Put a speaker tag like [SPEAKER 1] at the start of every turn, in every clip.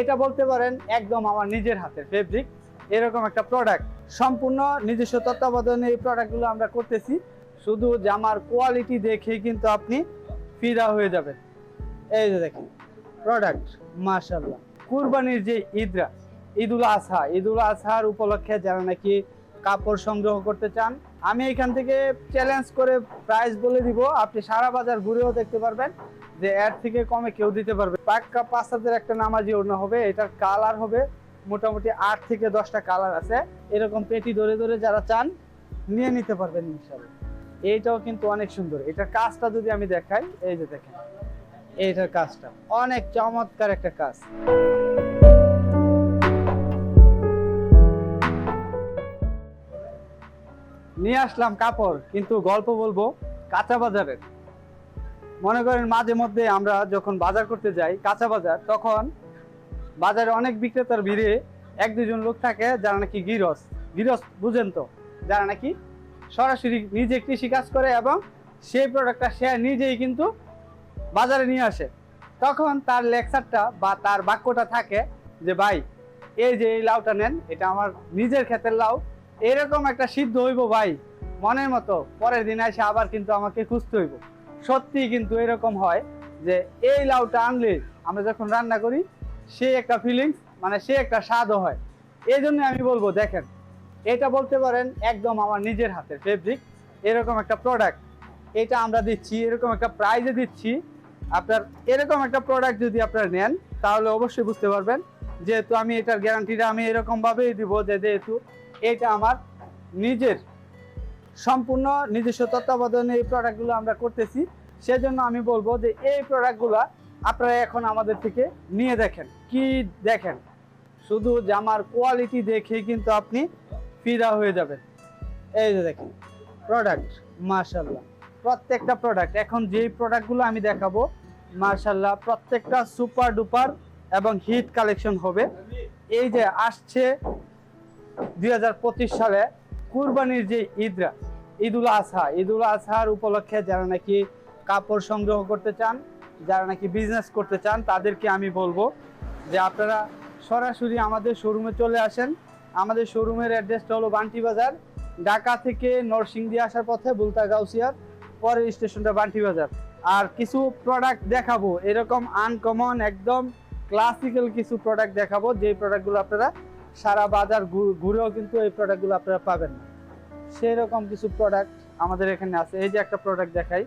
[SPEAKER 1] এটা বলতে পারেন একদম আমার নিজের হাতের ফেব্রিক এরকম একটা প্রোডাক্ট সম্পূর্ণ নিজস্ব তত্ত্বাবধানে এই প্রোডাক্টগুলো আমরা করতেছি। শুধু জামার কোয়ালিটি দেখে কিন্তু আপনি ফিদা হয়ে যাবেন। এই যে দেখেন প্রোডাক্ট মাশাল্লাহ কুরবানির যে ঈদরা, ঈদুল আজহা, ঈদুল আজহার উপলক্ষে যারা নাকি কাপড় সংগ্রহ করতে চান আমি এখান থেকে চ্যালেঞ্জ করে প্রাইস বলে দিব। আপনি সারা বাজার ঘুরেও দেখতে পারবেন যে এর থেকে কমে কেউ দিতে পারবে। পাক্কা পাঁচ হাজার একটা নামাজি ওড়না হবে, এটার কালার হবে মোটামুটি আট থেকে দশটা কালার আছে। এরকম পেটি ধরে ধরে যারা চান, নিয়ে নিতে পারবেন ইনশাল্লাহ এইটাও কিন্তু অনেক সুন্দর। এটার কাজটা যদি আমি দেখাই, এই যে দেখেন, এইটার কাজটা। অনেক চমৎকার একটা কাজ। নিয়ে আসলাম কাপড়, কিন্তু গল্প বলব কাঁচা বাজারের। মনে করেন মাঝে মধ্যে আমরা যখন বাজার করতে যাই কাঁচা বাজার, তখন বাজারে অনেক বিক্রেতার ভিড়ে এক দুজন লোক থাকে যারা নাকি গিরস গিরস বুঝেন তো? যারা নাকি সরাসরি নিজে কৃষি কাজ করে এবং সেই প্রোডাক্টটা সে নিজেই কিন্তু বাজারে নিয়ে আসে। তখন তার লেকচারটা বা তার বাক্যটা থাকে যে, ভাই, এই যে এই লাউটা নেন, এটা আমার নিজের ক্ষেতের লাউ এরকম একটা সিদ্ধ হইব ভাই, মনের মতো। পরের দিন এসে আবার কিন্তু আমাকে খুঁজতে হইব। সত্যি কিন্তু এরকম হয় যে এই লাউটা আনলে আমরা যখন রান্না করি, সে একটা ফিলিংস মানে সে একটা স্বাদও হয়। এই জন্য আমি বলব, দেখেন, এটা বলতে পারেন একদম আমার নিজের হাতের ফেব্রিক এরকম একটা প্রোডাক্ট এটা আমরা দিচ্ছি, এরকম একটা প্রাইজে দিচ্ছি। আপনার এরকম একটা প্রোডাক্ট যদি আপনারা নেন, তাহলে অবশ্যই বুঝতে পারবেন, যেহেতু আমি এটার গ্যারান্টিটা আমি এরকমভাবেই দিব যে যেহেতু এটা আমার নিজের সম্পূর্ণ নিজস্ব তত্ত্বাবধানে এই প্রোডাক্টগুলো আমরা করতেছি। সেজন্য আমি বলব যে এই প্রোডাক্টগুলো আপনারা এখন আমাদের থেকে নিয়ে দেখেন। কি দেখেন? শুধু জামার কোয়ালিটি দেখে কিন্তু আপনি ফিদা হয়ে যাবেন। এই যে দেখেন প্রোডাক্ট মার্শাল্লাহ প্রত্যেকটা প্রোডাক্ট এখন যেই প্রোডাক্টগুলো আমি দেখাবো মার্শাল্লাহ প্রত্যেকটা সুপার ডুপার এবং হিট কালেকশন হবে। এই যে আসছে দুই হাজার পঁচিশ সালে কুরবানির যে ঈদরা ঈদুল আজহা, ঈদুল আজহার উপলক্ষে যারা নাকি কাপড় সংগ্রহ করতে চান, যারা নাকি বিজনেস করতে চান, তাদেরকে আমি বলব যে আপনারা সরাসরি আমাদের শোরুমে চলে আসেন। আমাদের শোরুমের অ্যাড্রেসটা হলো বান্টি বাজার, ঢাকা থেকে নরসিংদী আসার পথে বুলতা গাউসিয়ার, পরের স্টেশনটা বান্টি বাজার। আর কিছু প্রোডাক্ট দেখাবো, এরকম আনকমন একদম ক্লাসিক্যাল কিছু প্রোডাক্ট দেখাবো যে প্রোডাক্টগুলো আপনারা সারা বাজার ঘুরেও কিন্তু এই প্রোডাক্টগুলো আপনারা পাবেন না। সেই রকম কিছু প্রোডাক্ট আমাদের এখানে আছে। এই যে একটা প্রোডাক্ট দেখাই।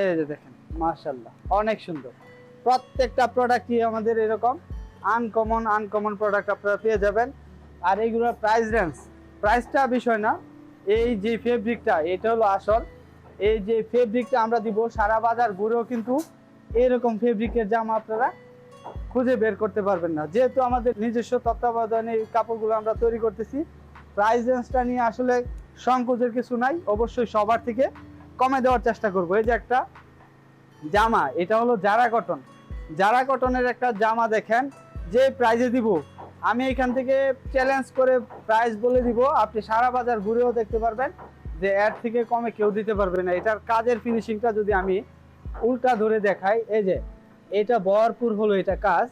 [SPEAKER 1] এই যে দেখেন মার্শাল্লাহ অনেক সুন্দর। প্রত্যেকটা প্রোডাক্টই আমাদের এরকম আনকমন আনকমন প্রোডাক্ট আপনারা পেয়ে যাবেন। আর এইগুলোর প্রাইস রেঞ্জ প্রাইসটা বিষয় না, এই যে ফেব্রিকটা এটা হলো আসল। এই যে ফেব্রিকটা আমরা দিব সারা বাজার ঘুরেও কিন্তু এরকম ফেব্রিকের জামা আপনারা খুঁজে বের করতে পারবেন না। যেহেতু আমাদের নিজস্ব তত্ত্বাবধানে কাপড়গুলো আমরা তৈরি করতেছি প্রাইস রেঞ্জটা নিয়ে আসলে সংকোচের কিছু নাই। অবশ্যই সবার থেকে কমে দেওয়ার চেষ্টা করব। এই যে একটা জামা, এটা হলো জারা কটন জারা কটনের একটা জামা দেখেন, যে প্রাইজে দিব, আমি এখান থেকে চ্যালেঞ্জ করে প্রাইস বলে দিব। আপনি সারা বাজার ঘুরেও দেখতে পারবেন যে এর থেকে কমে কেউ দিতে পারবে না। এটার কাজের ফিনিশিংটা যদি আমি উল্টা ধরে দেখাই, এই যে এটা ভরপুর হলো এটা কাজ।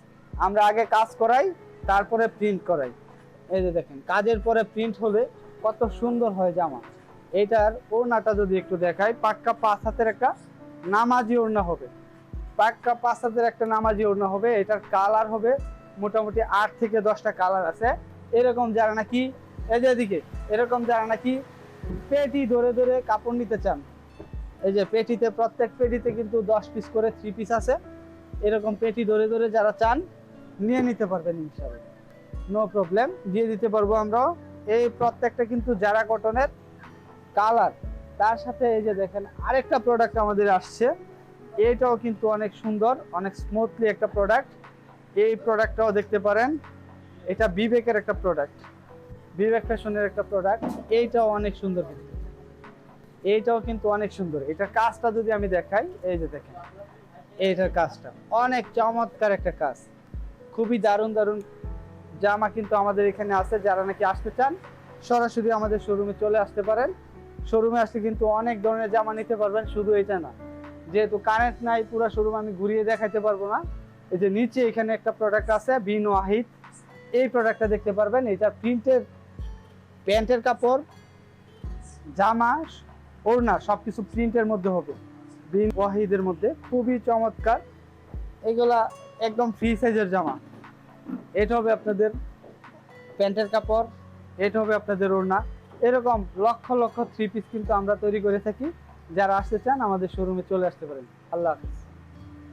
[SPEAKER 1] আমরা আগে কাজ করাই, তারপরে প্রিন্ট করাই। এই যে দেখেন, কাজের পরে প্রিন্ট হলে কত সুন্দর হয় জামা। এটার ওড়নাটা যদি একটু দেখাই, পাক্কা পাঁচ হাতের একটা নামাজি ওড়না হবে। পাক্কা পাঁচ হাতের একটা নামাজি ওড়না হবে, এটার কালার হবে মোটামুটি আট থেকে দশটা কালার আছে। এরকম যারা নাকি, এই যে এদিকে, এরকম যারা নাকি পেটি ধরে ধরে কাপড় নিতে চান, এই যে পেটিতে, প্রত্যেক পেটিতে কিন্তু দশ পিস করে থ্রি পিস আছে। এরকম পেটি ধরে ধরে যারা চান, নিয়ে নিতে পারবেন ইনশাআল্লাহ। নো প্রবলেম দিয়ে দিতে পারব আমরা। এই প্রত্যেকটা কিন্তু যারা কটনের কালার তার সাথে এই যে দেখেন, আরেকটা প্রোডাক্ট আমাদের আসছে। এইটাও কিন্তু অনেক সুন্দর, অনেক স্মুথলি একটা প্রোডাক্ট এই প্রোডাক্টটাও দেখতে পারেন, এটা বিবেকের একটা প্রোডাক্ট বিবেক ফ্যাশনের একটা প্রোডাক্ট এইটাও অনেক সুন্দর এইটাও কিন্তু অনেক সুন্দর। এটা কাজটা যদি আমি দেখাই, এই যে দেখেন। এইটার কাজটা। অনেক চমৎকার একটা কাজ। খুবই দারুণ দারুণ জামা কিন্তু আমাদের এখানে আছে, যারা নাকি আসতে চান, সরাসরি আমাদের শোরুমে চলে আসতে পারেন। শোরুমে আসলে কিন্তু অনেক ধরনের জামা নিতে পারবেন, শুধু এটা না। যেহেতু কারেন্ট নাই, পুরো শোরুম আমি ঘুরিয়ে দেখাতে পারব না। এই যে নিচে এখানে একটা প্রোডাক্ট আছে বিন ওয়াহিদ এই প্রোডাক্টটা দেখতে পারবেন, এটা প্রিন্টের, প্যান্টের কাপড়, জামা, ওড়না, সবকিছু প্রিন্টের মধ্যে হবে। বিন ওয়াহিদের মধ্যে খুবই চমৎকার। এগুলা একদম ফ্রি সাইজের জামা। এটা হবে আপনাদের প্যান্টের কাপড়, এটা হবে আপনাদের ওড়না। এরকম লক্ষ লক্ষ থ্রি পিস কিন্তু আমরা তৈরি করে থাকি। যারা আসতে চান আমাদের শোরুমে চলে আসতে পারেন। আল্লাহ হাফিজ।